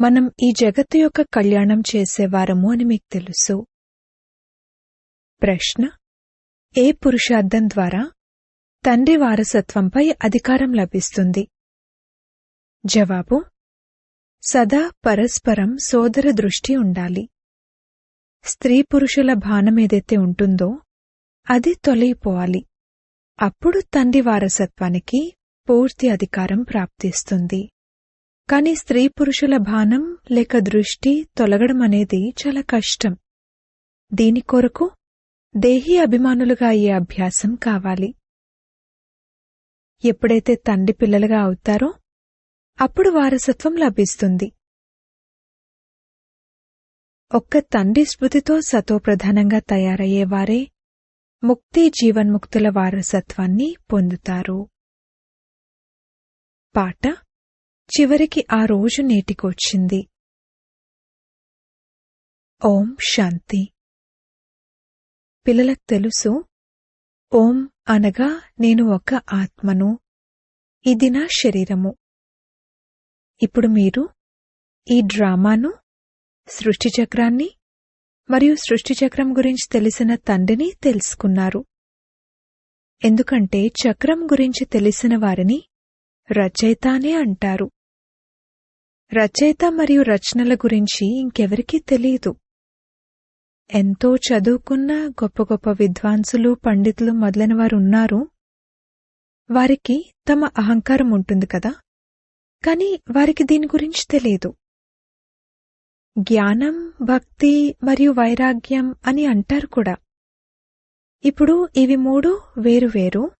మనం ఈ జగత్తు యొక్క కళ్యాణం చేసేవారము అని మీకు తెలుసు. ప్రశ్న. ఏ పురుషార్థం ద్వారా? తండ్రి వారసత్వంపై అధికారం లభిస్తుంది. జవాబు. సదా పరస్పరం సోదర దృష్టి ఉండాలి. స్త్రీ పురుషుల బాణం ఏదైతే ఉంటుందో అది తొలగిపోవాలి. అప్పుడు తండ్రి వారసత్వానికి పూర్తి అధికారం ప్రాప్తిస్తుంది. కాని స్త్రీ పురుషుల బాణం లేక దృష్టి తొలగడం అనేది చాలా కష్టం. దీని కొరకు దేహీ అభిమానులుగా అయ్యే అభ్యాసం కావాలి. ఎప్పుడైతే తండ్రి పిల్లలుగా అవుతారో అప్పుడు వారసత్వం లభిస్తుంది. ఒక్క తండ్రి స్మృతితో సతోప్రధానంగా తయారయ్యేవారే ముక్తి జీవన్ముక్తుల వారసత్వాన్ని పొందుతారు. పాట చివరికి ఆ రోజు నేటికొచ్చింది ఓం శాంతి. పిల్లలకు తెలుసు ఓం అనగా నేను ఒక ఆత్మను ఇది నా శరీరము. ఇప్పుడు మీరు ఈ డ్రామాను సృష్టి చక్రాన్ని మరియు సృష్టి చక్రం గురించి తెలిసిన తండ్రిని తెలుసుకున్నారు. ఎందుకంటే చక్రం గురించి తెలిసిన వారిని రచయిత అనే అంటారు. రచయిత మరియు రచనల గురించి ఇంకెవరికీ తెలియదు. ఎంతో చదువుకున్న గొప్ప గొప్ప విద్వాంసులు పండితులు మొదలైన వారు ఉన్నారు. వారికి తమ అహంకారం ఉంటుంది కదా? కాని వారికి దీని గురించి తెలియదు. జ్ఞానం భక్తి మరియు వైరాగ్యం అని అంటారు కూడా. ఇప్పుడు ఇవి మూడు వేరువేరు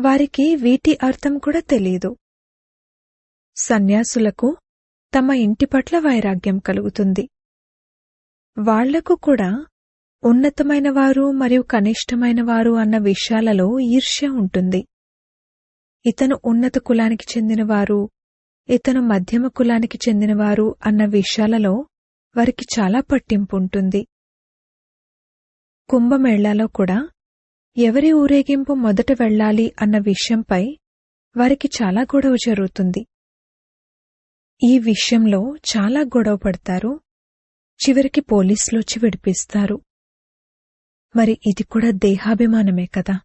వారికి వీటి అర్థం కూడా తెలియదు. సన్యాసులకు తమ ఇంటి పట్ల వైరాగ్యం కలుగుతుంది. వాళ్ళకు కూడా ఉన్నతమైన వారు మరియు కనిష్టమైన వారు అన్న విషయాలలో ఈర్ష్య ఉంటుంది. ఇతను ఉన్నత కులానికి చెందినవారు ఇతను మధ్యమ కులానికి చెందినవారు అన్న విషయాలలో వారికి చాలా పట్టింపు ఉంటుంది. కుంభమేళాలో కూడా ఎవరి ఊరేగింపు మొదట వెళ్ళాలి అన్న విషయంపై వారికి చాలా గొడవ జరుగుతుంది. ఈ విషయంలో చాలా గొడవ పడతారు. చివరికి పోలీసులొచ్చి విడిపిస్తారు. మరి ఇది కూడా దేహాభిమానమే కదా?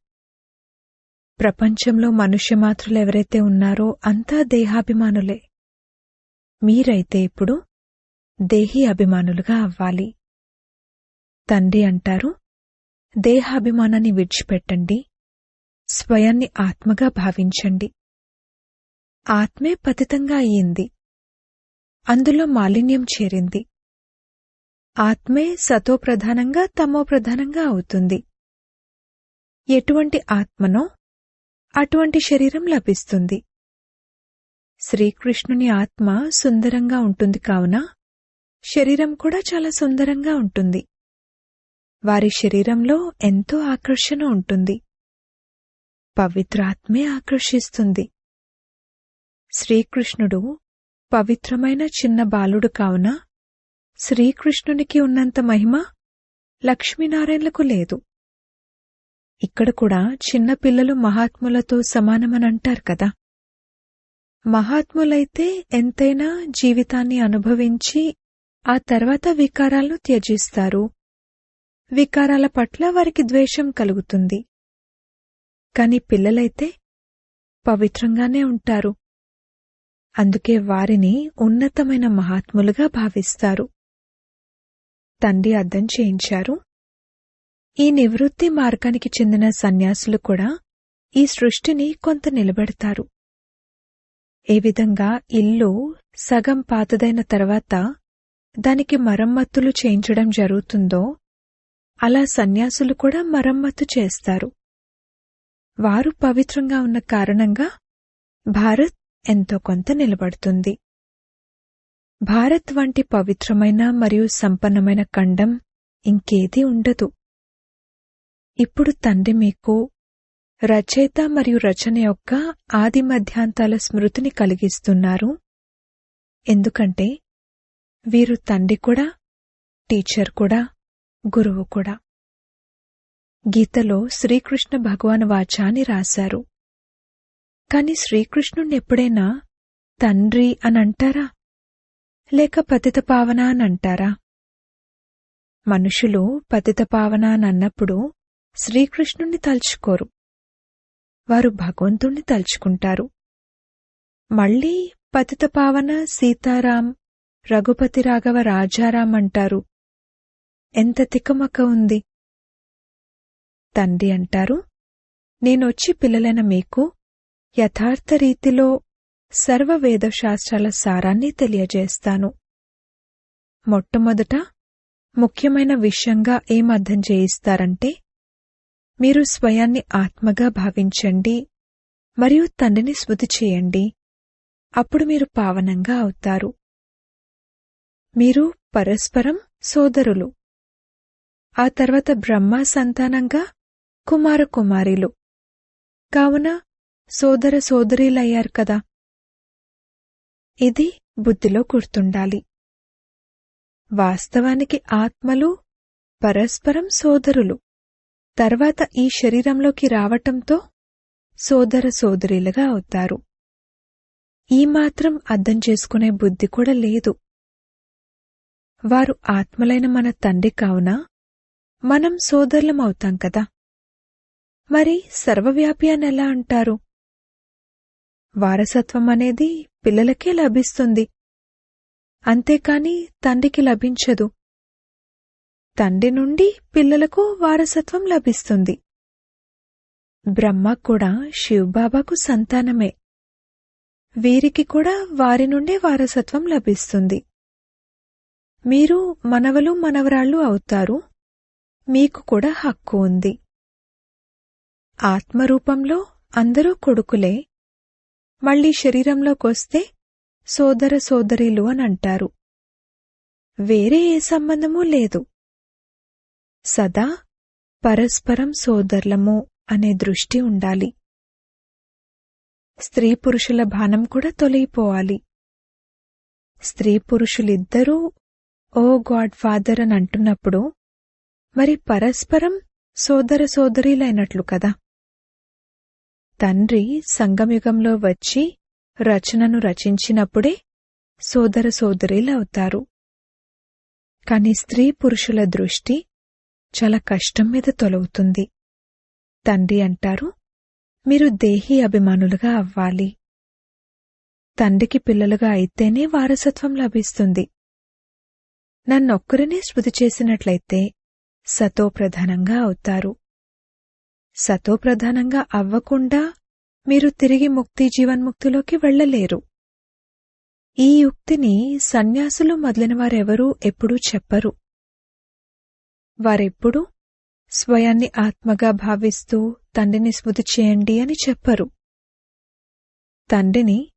ప్రపంచంలో మనుష్య మాత్రులు ఎవరైతే ఉన్నారో అంతా దేహాభిమానులే. మీరైతే ఇప్పుడు దేహీ అభిమానులుగా అవ్వాలి. తండ్రి అంటారు దేహాభిమానాన్ని విడిచిపెట్టండి స్వయాన్ని ఆత్మగా భావించండి. ఆత్మే పతితంగా అయ్యింది. అందులో మాలిన్యం చేరింది. ఆత్మే సతోప్రధానంగా తమోప్రధానంగా అవుతుంది. ఎటువంటి ఆత్మనో అటువంటి శరీరం లభిస్తుంది. శ్రీకృష్ణుని ఆత్మ సుందరంగా ఉంటుంది కావున శరీరం కూడా చాలా సుందరంగా ఉంటుంది. వారి శరీరంలో ఎంతో ఆకర్షణ ఉంటుంది. పవిత్రాత్మే ఆకర్షిస్తుంది. శ్రీకృష్ణుడు పవిత్రమైన చిన్న బాలుడు కావున శ్రీకృష్ణునికి ఉన్నంత మహిమ లక్ష్మీనారాయణలకు లేదు. ఇక్కడ కూడా చిన్న పిల్లలు మహాత్ములతో సమానమనంటారు కదా. మహాత్ములైతే ఎంతైనా జీవితాన్ని అనుభవించి ఆ తర్వాత వికారాలను త్యజిస్తారు. వికారాల పట్ల వారికి ద్వేషం కలుగుతుంది. కాని పిల్లలైతే పవిత్రంగానే ఉంటారు. అందుకే వారిని ఉన్నతమైన మహాత్ములుగా భావిస్తారు. తండ్రి అర్థం చేయించారు. ఈ నివృత్తి మార్గానికి చెందిన సన్యాసులు కూడా ఈ సృష్టిని కొంత నిలబెడతారు. ఏ విధంగా ఇల్లు సగం పాతదైన తర్వాత దానికి మరమ్మత్తులు చేయించడం జరుగుతుందో అలా సన్యాసులు కూడా మరమ్మత్తు చేస్తారు. వారు పవిత్రంగా ఉన్న కారణంగా భారత్ ఎంతో కొంత నిలబడుతుంది. భారత్ వంటి పవిత్రమైన మరియు సంపన్నమైన ఖండం ఇంకేదీ ఉండదు. ఇప్పుడు తండ్రి మీకు రచయిత మరియు రచన యొక్క ఆది మధ్యాంతాల స్మృతిని కలిగిస్తున్నారు. ఎందుకంటే వీరు తండ్రి కూడా టీచర్ కూడా గురువు కూడా. గీతలో శ్రీకృష్ణ భగవాన్ వాచాని రాశారు. కాని శ్రీకృష్ణుణ్ణి ఎప్పుడైనా తండ్రి అని అంటారా లేక పతిత పావన అని అంటారా మనుషులు పతిత పావన అన్నప్పుడు శ్రీకృష్ణుణ్ణి తలుచుకోరు. వారు భగవంతుణ్ణి తలుచుకుంటారు. మళ్ళీ పతిత పావన సీతారాం రఘుపతి రాఘవ రాజారాం అంటారు. ఎంత తికమక ఉంది. తండ్రి అంటారు నేనొచ్చి పిల్లలైన మీకు యథార్థ రీతిలో సర్వ వేదశాస్త్రాల సారాన్ని తెలియజేస్తాను. మొట్టమొదట ముఖ్యమైన విషయంగా ఏం అర్థం చేయిస్తారంటే మీరు స్వయాన్ని ఆత్మగా భావించండి మరియు తండ్రిని స్మృతి చేయండి. అప్పుడు మీరు పావనంగా అవుతారు. మీరు పరస్పరం సోదరులు. ఆ తర్వాత బ్రహ్మ సంతానంగా కుమారకుమారిలు. కావున సోదర సోదరీలయ్యారు కదా. ఇది బుద్ధిలో గుర్తుండాలి. వాస్తవానికి ఆత్మలు పరస్పరం సోదరులు. తర్వాత ఈ శరీరంలోకి రావటంతో సోదర సోదరీలుగా అవుతారు. ఈ మాత్రం అర్థం చేసుకునే బుద్ధి కూడా లేదు. వారు ఆత్మలైన మన తండ్రి కావున? మనం సోదరులం అవుతాం కదా. మరి సర్వవ్యాపి అని ఎలా అంటారు? వారసత్వం అనేది పిల్లలకే లభిస్తుంది. అంతేకాని తండ్రికి లభించదు. తండ్రి నుండి పిల్లలకు వారసత్వం లభిస్తుంది. బ్రహ్మ కూడా శివబాబాకు సంతానమే. వీరికి కూడా వారి నుండే వారసత్వం లభిస్తుంది. మీరు మనవలు మనవరాళ్ళు అవుతారు. మీకు కూడా హక్కు ఉంది. ఆత్మరూపంలో అందరూ కొడుకులే. మళ్ళీ శరీరంలోకొస్తే సోదర సోదరీలు అని అంటారు. వేరే ఏ సంబంధమూ లేదు. సదా పరస్పరం సోదరులము అనే దృష్టి ఉండాలి. స్త్రీ పురుషుల బాణం కూడా తొలగిపోవాలి. స్త్రీ పురుషులిద్దరూ ఓ గాడ్ ఫాదర్ అని అంటున్నప్పుడు మరి పరస్పరం సోదర సోదరీలైనట్లు కదా? తండ్రి సంగమయుగంలో వచ్చి రచనను రచించినప్పుడే సోదర సోదరీలవుతారు కాని స్త్రీ పురుషుల దృష్టి చాలా కష్టం మీద తొలగుతుంది. తండ్రి అంటారు మీరు దేహీ అభిమానులుగా అవ్వాలి. తండ్రికి పిల్లలుగా అయితేనే వారసత్వం లభిస్తుంది. నన్నొక్కరినే స్మృతి చేసినట్లయితే సతో ప్రధానంగా అవుతారు. సతోప్రధానంగా అవ్వకుండా మీరు తిరిగి ముక్తి జీవన్ముక్తిలోకి వెళ్ళలేరు ఈ యుక్తిని సన్యాసులు మొదలైన వారెవరూ ఎప్పుడూ చెప్పరు. వారెప్పుడూ స్వయాన్ని ఆత్మగా భావిస్తూ తండ్రిని స్మృతి చేయండి అని చెప్పరు. తండ్రిని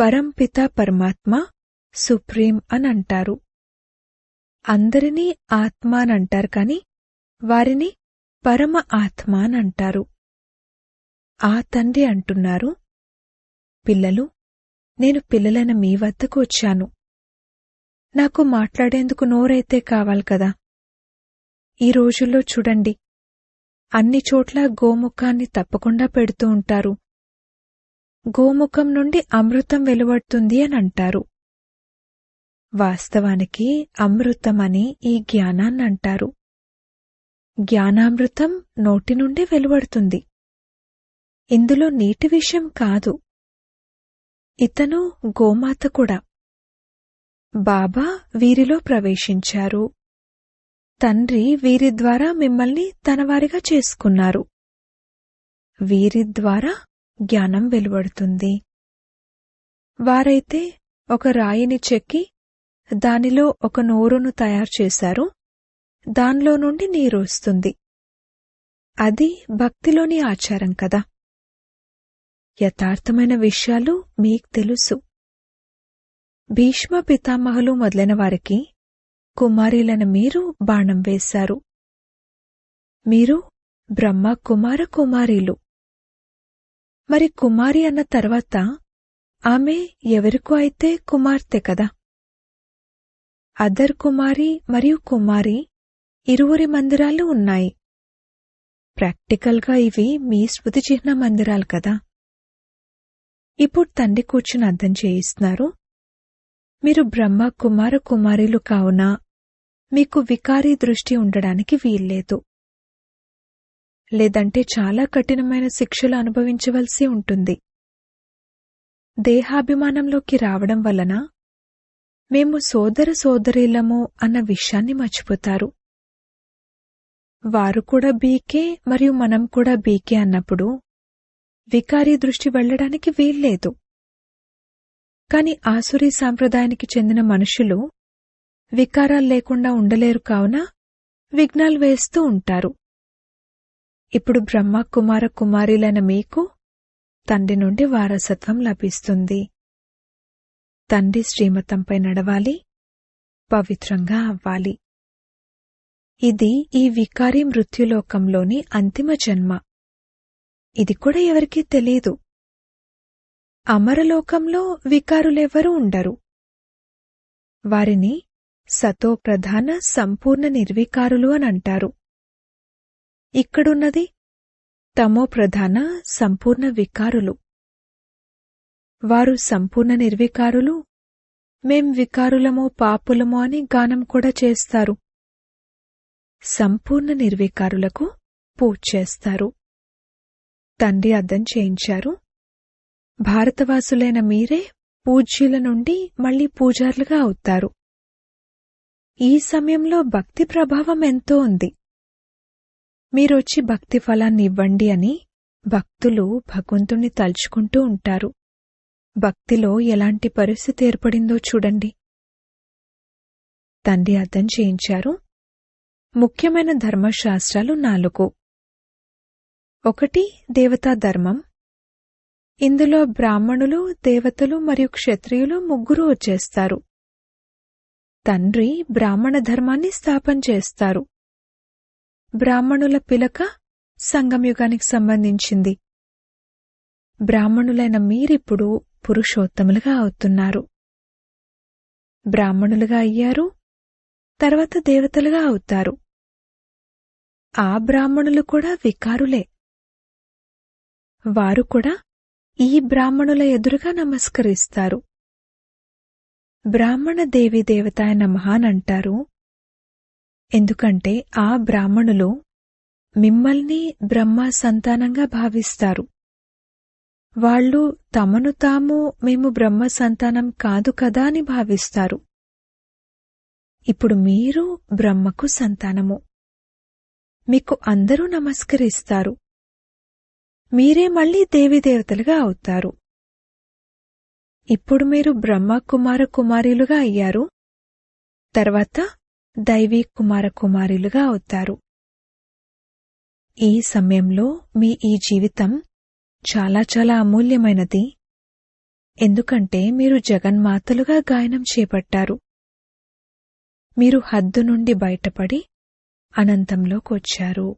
పరంపిత పరమాత్మ సుప్రీం అని అంటారు అందరినీ ఆత్మ అని అంటారు కాని వారిని పరమ ఆత్మ అంటారు. ఆ తండ్రి అంటున్నారు పిల్లలు నేను పిల్లలైన మీ వద్దకు వచ్చాను. నాకు మాట్లాడేందుకు నోరైతే కావాలి కదా? ఈ రోజుల్లో చూడండి అన్ని చోట్ల గోముఖాన్ని తప్పకుండా పెడుతూ ఉంటారు. గోముఖం నుండి అమృతం వెలువడుతుంది అని అంటారు. వాస్తవానికి అమృతమని ఈ జ్ఞానాన్ని అంటారు. జ్ఞానామృతం నోటి నుండి వెలువడుతుంది. ఇందులో నీటి విషయం కాదు. ఇతను గోమాత కూడా. బాబా వీరిలో ప్రవేశించారు. తండ్రి వీరి ద్వారా మిమ్మల్ని తనవారిగా చేసుకున్నారు. వీరి ద్వారా జ్ఞానం వెలువడుతుంది. వారైతే ఒక రాయిని చెక్కి దానిలో ఒక నోరును తయారు చేశారు. దానిలో నుండి నీరు వస్తుంది. అది భక్తిలోని ఆచారం కదా. యథార్థమైన విషయాలు మీకు తెలుసు. భీష్మ పితామహులు మొదలైన వారికి కుమారీలను మీరు బాణం వేశారు. మీరు బ్రహ్మ కుమార కుమారీలు. మరి కుమారి అన్న తర్వాత ఆమె ఎవరికో అయితే కుమార్తె కదా. అదర్ కుమారి మరియు కుమారి ఇరువురి మందిరాలు ఉన్నాయి. ప్రాక్టికల్గా ఇవి మీ స్మృతి చిహ్న మందిరాలు కదా. ఇప్పుడు తండ్రి కూర్చుని అర్థం చేయిస్తున్నారు. మీరు బ్రహ్మ కుమార కుమారులు కావున? మీకు వికారీ దృష్టి ఉండడానికి వీల్లేదు. లేదంటే చాలా కఠినమైన శిక్షలు అనుభవించవలసి ఉంటుంది. దేహాభిమానంలోకి రావడం వలన మేము సోదర సోదరీలము అన్న విషయాన్ని మర్చిపోతారు. వారు కూడా బీకే మరియు మనం కూడా బీకే అన్నప్పుడు వికారీ దృష్టి వెళ్ళడానికి వీల్లేదు. కాని ఆసురీ సాంప్రదాయానికి చెందిన మనుషులు వికారాలు లేకుండా ఉండలేరు కావున విఘ్నాలు వేస్తూ ఉంటారు. ఇప్పుడు బ్రహ్మ కుమార కుమారీలైన మీకు తండ్రి నుండి వారసత్వం లభిస్తుంది. తండ్రి శ్రీమతంపై నడవాలి పవిత్రంగా అవ్వాలి. ఇది ఈ వికారి మృత్యులోకంలోని అంతిమ జన్మ. ఇది కూడా ఎవరికీ తెలీదు అమరలోకంలో వికారులెవరూ ఉండరు. వారిని సతో ప్రధాన సంపూర్ణ నిర్వికారులు అని అంటారు. ఇక్కడున్నది తమో ప్రధాన సంపూర్ణ వికారులు. వారు సంపూర్ణ నిర్వికారులు. మేం వికారులమో పాపులమో అని గానం కూడా చేస్తారు. సంపూర్ణ నిర్వికారులకు పూజ చేస్తారు. తండ్రి అర్థం చేయించారు. భారతవాసులైన మీరే పూజ్యుల నుండి మళ్ళీ పూజారులుగా అవుతారు. ఈ సమయంలో భక్తి ప్రభావం ఎంతో ఉంది. మీరొచ్చి భక్తి ఫలాన్ని ఇవ్వండి అని భక్తులు భగవంతుణ్ణి తలుచుకుంటూ ఉంటారు. భక్తిలో ఎలాంటి పరిస్థితి ఏర్పడిందో చూడండి. తండ్రి అర్థం చేయించారు. ముఖ్యమైన ధర్మశాస్త్రాలు నాలుగు. ఒకటి దేవతా ధర్మం. ఇందులో బ్రాహ్మణులు దేవతలు మరియు క్షత్రియులు ముగ్గురు వచ్చేస్తారు. తండ్రి బ్రాహ్మణ ధర్మాన్ని స్థాపన చేస్తారు. బ్రాహ్మణుల పిలక సంగమయుగానికి సంబంధించింది. బ్రాహ్మణులైన మీరిప్పుడు పురుషోత్తములుగా అవుతున్నారు. బ్రాహ్మణులుగా అయ్యారు తర్వాత దేవతలుగా అవుతారు. ఆ బ్రాహ్మణులు కూడా వికారులే. వారు కూడా ఈ బ్రాహ్మణుల ఎదురుగా నమస్కరిస్తారు. బ్రాహ్మణ దేవి దేవతాయ మహానంటారు ఎందుకంటే ఆ బ్రాహ్మణులు మిమ్మల్ని బ్రహ్మ సంతానంగా భావిస్తారు. వాళ్ళు తమను తాము మేము బ్రహ్మ సంతానం కాదు కదా అని భావిస్తారు. ఇప్పుడు మీరు బ్రహ్మకు సంతానము. మీకు అందరూ నమస్కరిస్తారు. మీరే మళ్ళీ దేవిదేవతలుగా అవుతారు. ఇప్పుడు మీరు బ్రహ్మ కుమార కుమారులుగా అయ్యారు. తర్వాత దైవీ కుమార కుమారులుగా అవుతారు. ఈ సమయంలో మీ ఈ జీవితం చాలా చాలా అమూల్యమైనది. ఎందుకంటే మీరు జగన్మాతలుగా గాయనం చేపట్టారు. మీరు హద్దు నుండి బయటపడి అనంతంలోకొచ్చారు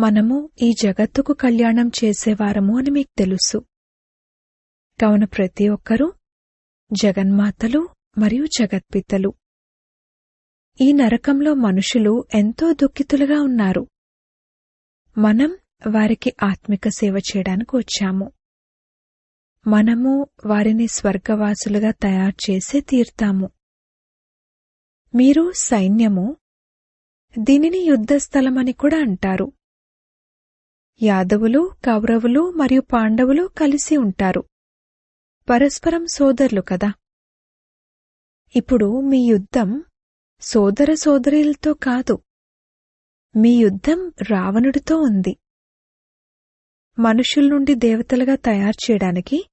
మనము ఈ జగత్తుకు కళ్యాణం చేసేవారము అని మీకు తెలుసు. కావున ప్రతి ఒక్కరూ జగన్మాతలు మరియు జగత్పితలు. ఈ నరకంలో మనుషులు ఎంతో దుఃఖితులుగా ఉన్నారు. మనం వారికి ఆత్మిక సేవ చేయడానికి వచ్చాము. మనము వారిని స్వర్గవాసులుగా తయారు చేసే తీర్తాము. మీరు సైన్యము దీనిని యుద్ధస్థలమని కూడా అంటారు. యాదవులు కౌరవులు మరియు పాండవులు కలిసి ఉంటారు. పరస్పరం సోదరులు కదా. ఇప్పుడు మీ యుద్ధం సోదర సోదరీలతో కాదు. మీ యుద్ధం రావణుడితో ఉంది. మనుషుల నుండి దేవతలుగా తయారు చేయడానికి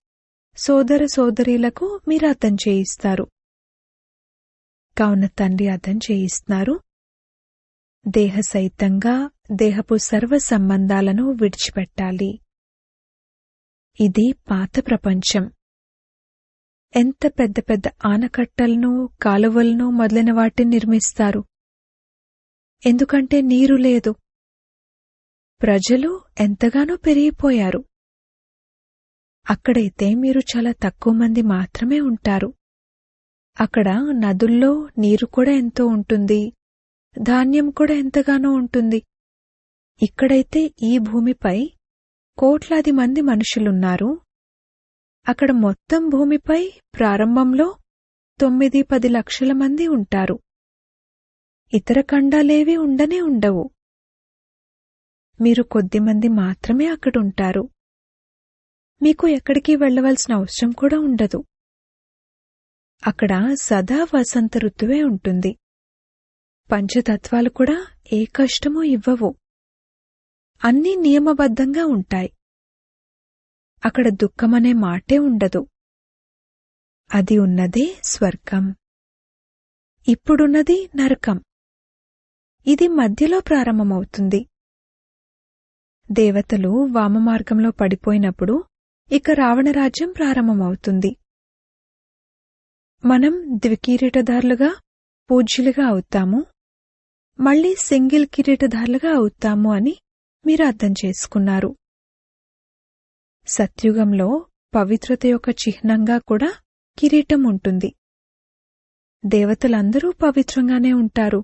సోదర సోదరీలకు మీరు అర్థం చేయిస్తారు. కావున తండ్రి అర్థం చేయిస్తున్నారు. దేహసైతంగా దేహపు సర్వ సంబంధాలను విడిచిపెట్టాలి. ఇది పాత ప్రపంచం. ఎంత పెద్ద పెద్ద ఆనకట్టలను కాలువలను మొదలైన వాటిని నిర్మిస్తారు. ఎందుకంటే నీరు లేదు. ప్రజలు ఎంతగానో పెరిగిపోయారు. అక్కడైతే మీరు చాలా తక్కువ మంది మాత్రమే ఉంటారు. అక్కడ నదుల్లో నీరు కూడా ఎంతో ఉంటుంది. ధాన్యం కూడా ఎంతగానో ఉంటుంది. ఇక్కడైతే ఈ భూమిపై కోట్లాది మంది మనుషులున్నారు. అక్కడ మొత్తం భూమిపై ప్రారంభంలో తొమ్మిది పది లక్షల మంది ఉంటారు. ఇతర ఖండాలేవి ఉండనే ఉండవు. మీరు కొద్దిమంది మాత్రమే అక్కడుంటారు మీకు ఎక్కడికి వెళ్ళవలసిన అవసరం కూడా ఉండదు. అక్కడ సదా వసంత ఋతువే ఉంటుంది. పంచతత్వాలు కూడా ఏ కష్టమూ ఇవ్వవు. అన్నీ నియమబద్ధంగా ఉంటాయి. అక్కడ దుఃఖమనే మాటే ఉండదు. అది ఉన్నదే స్వర్గం. ఇప్పుడున్నది నరకం. ఇది మధ్యలో ప్రారంభమవుతుంది. దేవతలు వామమార్గంలో పడిపోయినప్పుడు ఇక రావణరాజ్యం ప్రారంభమవుతుంది. మనం ద్వికిరీటదారులుగా పూజ్యులుగా అవుతాము. మళ్ళీ సింగిల్ కిరీటధారులుగా అవుతాము అని మీరు అర్థం చేసుకున్నారు. సత్యుగంలో పవిత్రత యొక్క చిహ్నంగా కూడా కిరీటం ఉంటుంది. దేవతలందరూ పవిత్రంగానే ఉంటారు.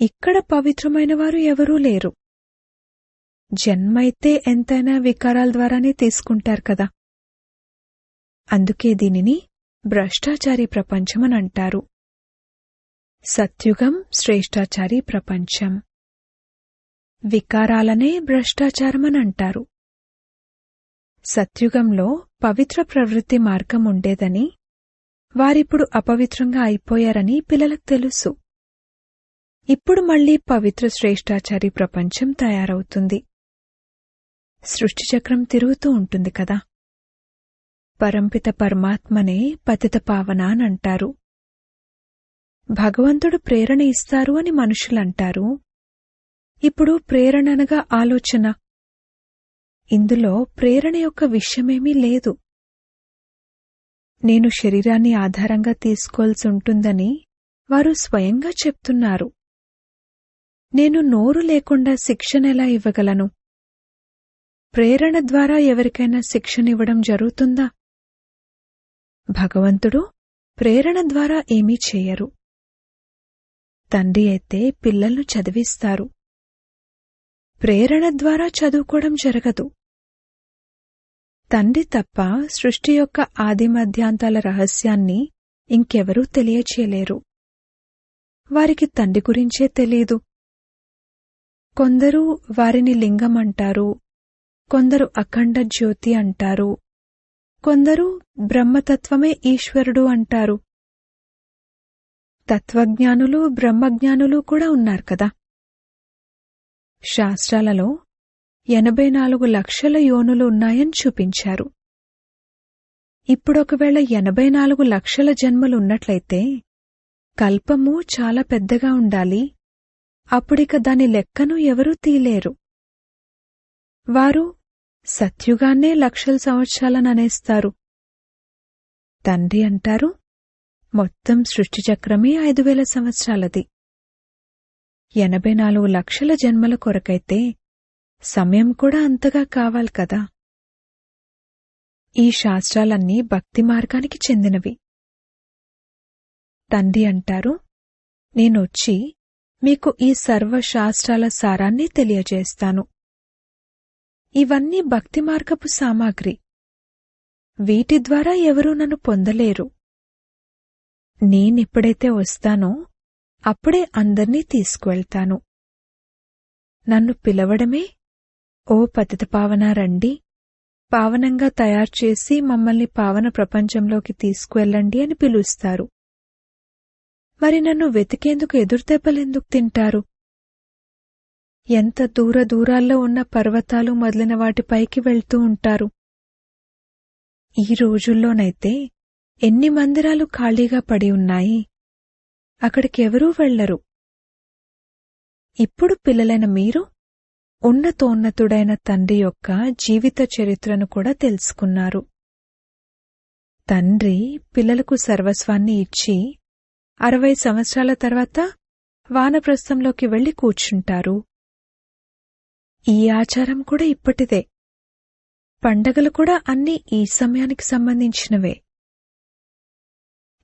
ఇక్కడ పవిత్రమైన వారు ఎవరూ లేరు. జన్మైతే ఎంతైనా వికారాల ద్వారానే తీసుకుంటారు కదా. అందుకే దీనిని భ్రష్టాచారి ప్రపంచమని అంటారు. సత్యుగం శ్రేష్టాచారి ప్రపంచం. వికారాలనే భ్రష్టాచారమని అంటారు సత్యుగంలో పవిత్ర ప్రవృత్తి మార్గం ఉండేదని వారిప్పుడు అపవిత్రంగా అయిపోయారని పిల్లలకు తెలుసు. ఇప్పుడు మళ్ళీ పవిత్ర శ్రేష్టాచారి ప్రపంచం తయారవుతుంది. సృష్టిచక్రం తిరుగుతూ ఉంటుంది కదా. పరంపిత పరమాత్మనే పతిత పావన అంటారు భగవంతుడు ప్రేరణ ఇస్తారు అని మనుషులంటారు. ఇప్పుడు ప్రేరణనగా ఆలోచన. ఇందులో ప్రేరణ యొక్క విషయమేమీ లేదు. నేను శరీరాన్ని ఆధారంగా తీసుకోవాల్సి ఉంటుందని వారు స్వయంగా చెప్తున్నారు. నేను నోరు లేకుండా శిక్షణ ఎలా ఇవ్వగలను? ప్రేరణ ద్వారా ఎవరికైనా శిక్షణివ్వడం జరుగుతుందా? భగవంతుడు ప్రేరణ ద్వారా ఏమీ చేయరు. తండ్రి అయితే పిల్లలను చదివిస్తారు. ప్రేరణ ద్వారా చదువుకోవడం జరగదు. తండ్రి తప్ప సృష్టి యొక్క ఆదిమధ్యాంతాల రహస్యాన్ని ఇంకెవరూ తెలియచేయలేరు. వారికి తండ్రి గురించే తెలీదు కొందరు వారిని లింగం అంటారు. కొందరు అఖండ జ్యోతి అంటారు. కొందరు బ్రహ్మతత్వమే ఈశ్వరుడు అంటారు. తత్వజ్ఞానులు బ్రహ్మజ్ఞానులు కూడా ఉన్నారు కదా. శాస్త్రాలలో ఎనభై నాలుగు లక్షల యోనులు ఉన్నాయని చూపించారు. ఇప్పుడొకవేళ ఎనభై నాలుగు లక్షల జన్మలు ఉన్నట్లయితే కల్పము చాలా పెద్దగా ఉండాలి. అప్పుడిక దాని లెక్కను ఎవరూ తీలేరు. వారు సత్యుగాన్నే లక్షల సంవత్సరాలననేస్తారు. తండ్రి అంటారు మొత్తం సృష్టి చక్రమే ఐదు వేల సంవత్సరాలది. ఎనభై నాలుగు లక్షల జన్మల కొరకైతే సమయం కూడా అంతగా కావాలి కదా. ఈ శాస్త్రాలన్నీ భక్తి మార్గానికి చెందినవి. తండ్రి అంటారు నేనొచ్చి మీకు ఈ సర్వశాస్త్రాల సారాన్ని తెలియజేస్తాను. ఇవన్నీ భక్తి మార్గపు సామాగ్రి. వీటి ద్వారా ఎవరూ నన్ను పొందలేరు. నేనెప్పుడైతే వస్తానో అప్పుడే అందర్నీ తీసుకువెళ్తాను. నన్ను పిలవడమే? ఓ పతిత పావనా రండి. పావనంగా తయారుచేసి మమ్మల్ని పావన ప్రపంచంలోకి తీసుకువెళ్ళండి అని పిలుస్తారు. మరి నన్ను వెతికేందుకు ఎదురుదెబ్బలెందుకు తింటారు? ఎంత దూర దూరాల్లో ఉన్న పర్వతాలు మొదలైన వాటిపైకి వెళ్తూ ఉంటారు. ఈ రోజుల్లోనైతే ఎన్ని మందిరాలు ఖాళీగా పడి ఉన్నాయి? అక్కడికెవరూ వెళ్ళరు ఇప్పుడు పిల్లలైన మీరు ఉన్నతోన్నతుడైన తండ్రి యొక్క జీవిత చరిత్రను కూడా తెలుసుకున్నారు. తండ్రి పిల్లలకు సర్వస్వాన్ని ఇచ్చి అరవై సంవత్సరాల తర్వాత వానప్రస్థంలోకి వెళ్ళి కూర్చుంటారు. ఈ ఆచారం కూడా ఇప్పటిదే. పండగలు కూడా అన్నీ ఈ సమయానికి సంబంధించినవే.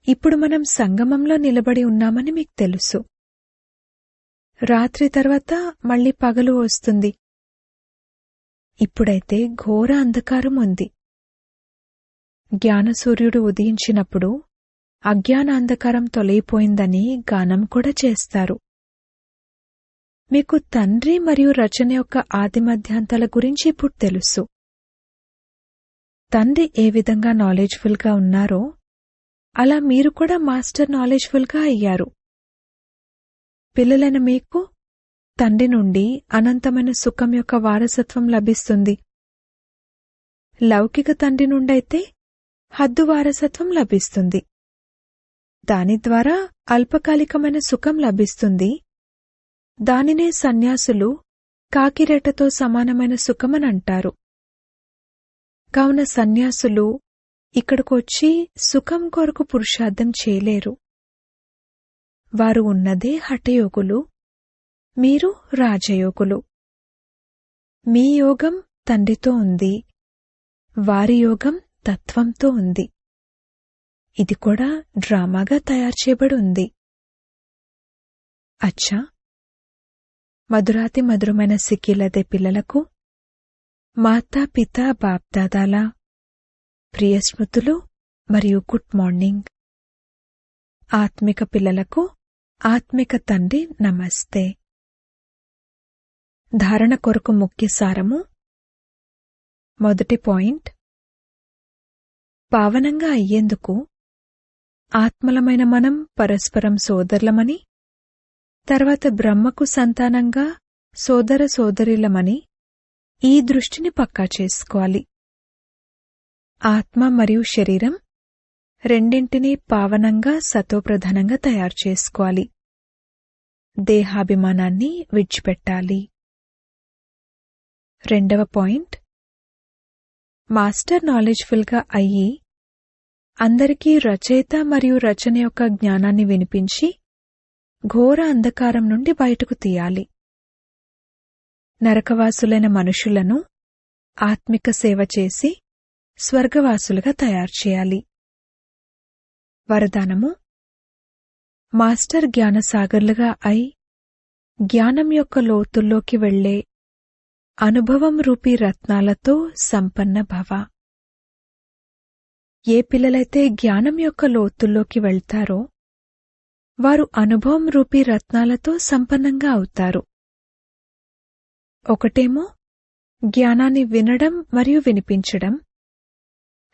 ఇప్పుడు మనం సంగమంలో నిలబడి ఉన్నామని మీకు తెలుసు. రాత్రి తర్వాత మళ్ళీ పగలు వస్తుంది. ఇప్పుడైతే ఘోర అంధకారం ఉంది. జ్ఞానసూర్యుడు ఉదయించినప్పుడు అజ్ఞాన అంధకారం తొలగిపోయిందని గానం కూడా చేస్తారు. మీకు తండ్రి మరియు రచన యొక్క ఆదిమధ్యాంతాల గురించి ఇప్పుడు తెలుసు. తండ్రి ఏ విధంగా నాలెడ్జ్ఫుల్గా ఉన్నారో అలా మీరు కూడా మాస్టర్ నాలెడ్జ్ఫుల్గా అయ్యారు. పిల్లలైన మీకు తండ్రి నుండి అనంతమైన సుఖం యొక్క వారసత్వం లభిస్తుంది. లౌకిక తండ్రి నుండైతే హద్దు వారసత్వం లభిస్తుంది. దాని ద్వారా అల్పకాలికమైన సుఖం లభిస్తుంది. దానినే సన్యాసులు కాకిరెట్టతో సమానమైన సుఖమనంటారు కావున సన్యాసులు ఇక్కడికొచ్చి సుఖం కొరకు పురుషార్థం చేయలేరు. వారు ఉన్నదే హఠయోగులు మీరు రాజయోగులు. మీ యోగం తండ్రితో ఉంది వారి యోగం తత్వంతో ఉంది. ఇది కూడా డ్రామాగా తయారు చేయబడి ఉంది. అచ్చా! మధురాతి మధురమైన సిక్కిలదే పిల్లలకు మాతా పిత బాప్దాదాలా ప్రియ స్మృతులు మరియు గుడ్ మార్నింగ్. ఆత్మిక పిల్లలకు ఆత్మిక తండ్రి నమస్తే. ధారణ కొరకు ముఖ్య సారము. మొదటి పాయింట్. పావనంగా అయ్యేందుకు ఆత్మలమైన మనం పరస్పరం సోదరులమని తర్వాత బ్రహ్మకు సంతానంగా సోదర సోదరులమని ఈ దృష్టిని పక్కా చేసుకోవాలి. ఆత్మ మరియు శరీరం రెండింటినీ పావనంగా సతోప్రధానంగా తయారు చేసుకోవాలి. దేహాభిమానాన్ని విడిచిపెట్టాలి. రెండవ పాయింట్. మాస్టర్ నాలెడ్జ్ఫుల్గా అయ్యి అందరికీ రచయిత మరియు రచన యొక్క జ్ఞానాన్ని వినిపించి ఘోర అంధకారం నుండి బయటకు తీయాలి. నరకవాసులైన మనుషులను ఆత్మిక సేవ చేసి స్వర్గవాసులుగా తయారు చేయాలి. వరదానము మాస్టర్ జ్ఞానసాగర్లుగా అయి జ్ఞానం యొక్క లోతుల్లోకి వెళ్ళే అనుభవం రూపీ రత్నాలతో సంపన్న భవ. ఏ పిల్లలైతే జ్ఞానం యొక్క లోతుల్లోకి వెళ్తారో వారు అనుభవం రూపీ రత్నాలతో సంపన్నంగా అవుతారు. ఒకటేమో జ్ఞానాన్ని వినడం మరియు వినిపించడం.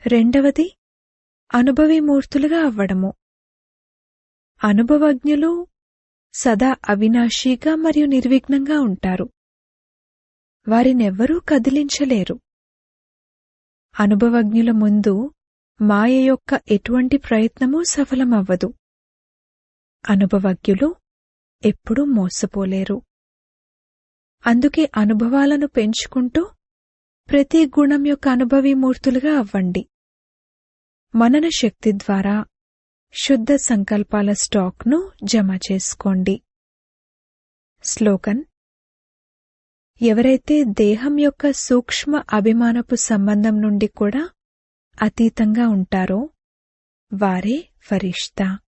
రెండవది అనుభవీమూర్తులుగా అవ్వడము. అనుభవజ్ఞులు సదా అవినాశీగా మరియు నిర్విఘ్నంగా ఉంటారు. వారినెవ్వరూ కదిలించలేరు. అనుభవజ్ఞుల ముందు మాయ యొక్క ఎటువంటి ప్రయత్నమూ సఫలమవ్వదు. అనుభవజ్ఞులు ఎప్పుడూ మోసపోలేరు. అందుకే అనుభవాలను పెంచుకుంటూ ప్రతి గుణం యొక్క అనుభవీమూర్తులుగా అవ్వండి. మనన శక్తి ద్వారా శుద్ధ సంకల్పాల స్టాక్ను జమ చేసుకోండి. శ్లోకన్ ఎవరైతే దేహం యొక్క సూక్ష్మ అభిమానపు సంబంధం నుండి కూడా అతీతంగా ఉంటారో వారే ఫరిష్తా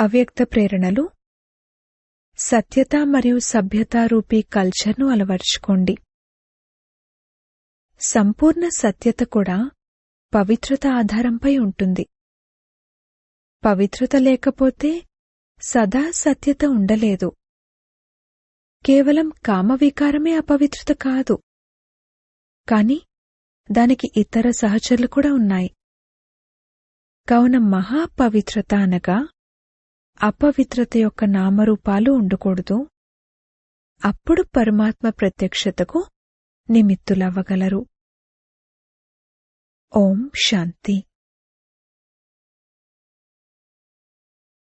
అవ్యక్త ప్రేరణలు. సత్యత మరియు సభ్యతారూపీ కల్చర్ను అలవర్చుకోండి. సంపూర్ణ సత్యత కూడా పవిత్రత ఆధారంపై ఉంటుంది. పవిత్రత లేకపోతే సదా సత్యత ఉండలేదు. కేవలం కామవికారమే అపవిత్రత కాదు. కాని దానికి ఇతర సహచరులు కూడా ఉన్నాయి. కావున మహాపవిత్రత అనగా అపవిత్రత యొక్క నామరూపాలు ఉండకూడదు. అప్పుడు పరమాత్మ ప్రత్యక్షతకు నిమిత్తులవ్వగలరు. ఓం శాంతి.